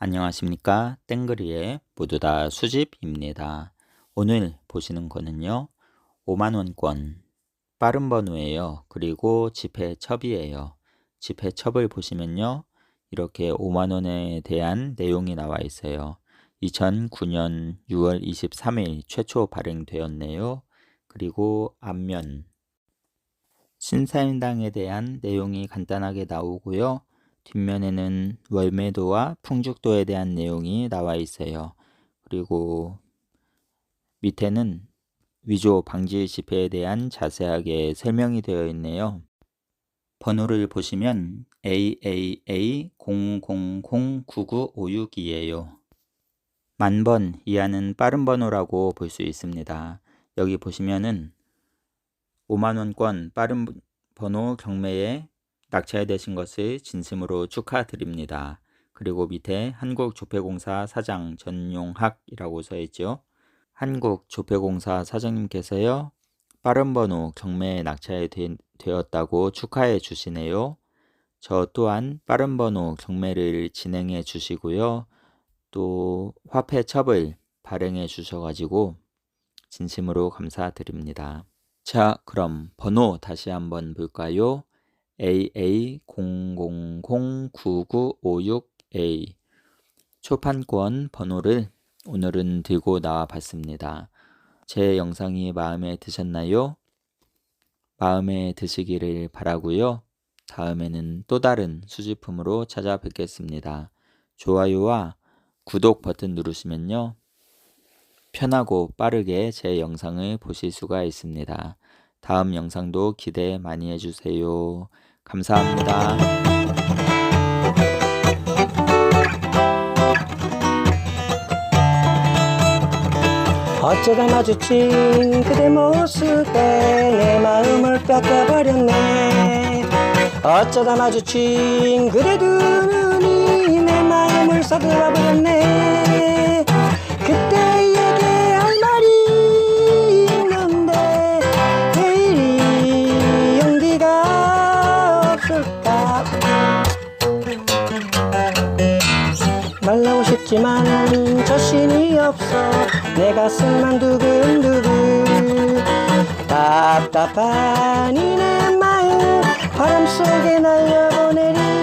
안녕하십니까 땡그리의 모두 다 수집입니다. 오늘 보시는 거는요 5만원권 빠른 번호예요. 그리고 지폐 첩이에요. 지폐 첩을 보시면요 이렇게 5만원에 대한 내용이 나와 있어요. 2009년 6월 23일 최초 발행되었네요. 그리고 앞면 신사임당에 대한 내용이 간단하게 나오고요. 뒷면에는 월매도와 풍죽도에 대한 내용이 나와 있어요. 그리고 밑에는 위조 방지 지폐에 대한 자세하게 설명이 되어 있네요. 번호를 보시면 AAA00099562이에요. 만 번 이하는 빠른 번호라고 볼 수 있습니다. 여기 보시면은 5만원권 빠른 번호 경매에 낙찰되신 것을 진심으로 축하드립니다. 그리고 밑에 한국조폐공사 사장 전용학이라고 써 있죠. 한국조폐공사 사장님께서요. 빠른 번호 경매에 낙찰되었다고 축하해 주시네요. 저 또한 빠른 번호 경매를 진행해 주시고요. 또 화폐 첩을 발행해 주셔가지고 진심으로 감사드립니다. 자, 그럼 번호 다시 한번 볼까요? AA00099556A 초판권 번호를 오늘은 들고 나와 봤습니다. 제 영상이 마음에 드셨나요? 마음에 드시기를 바라고요. 다음에는 또 다른 수집품으로 찾아뵙겠습니다. 좋아요와 구독 버튼 누르시면요. 편하고 빠르게 제 영상을 보실 수가 있습니다. 다음 영상도 기대 많이 해주세요. 감사합니다. 어쩌다 마주친 그대 모습에 내 마음을 뺏겨버렸네 어쩌다 마주친 그대 두 눈이 내 마음을 사들어버렸네 없어. 내 가슴만 두근두근. 답답한 이내 마음 바람 속에 날려보내리.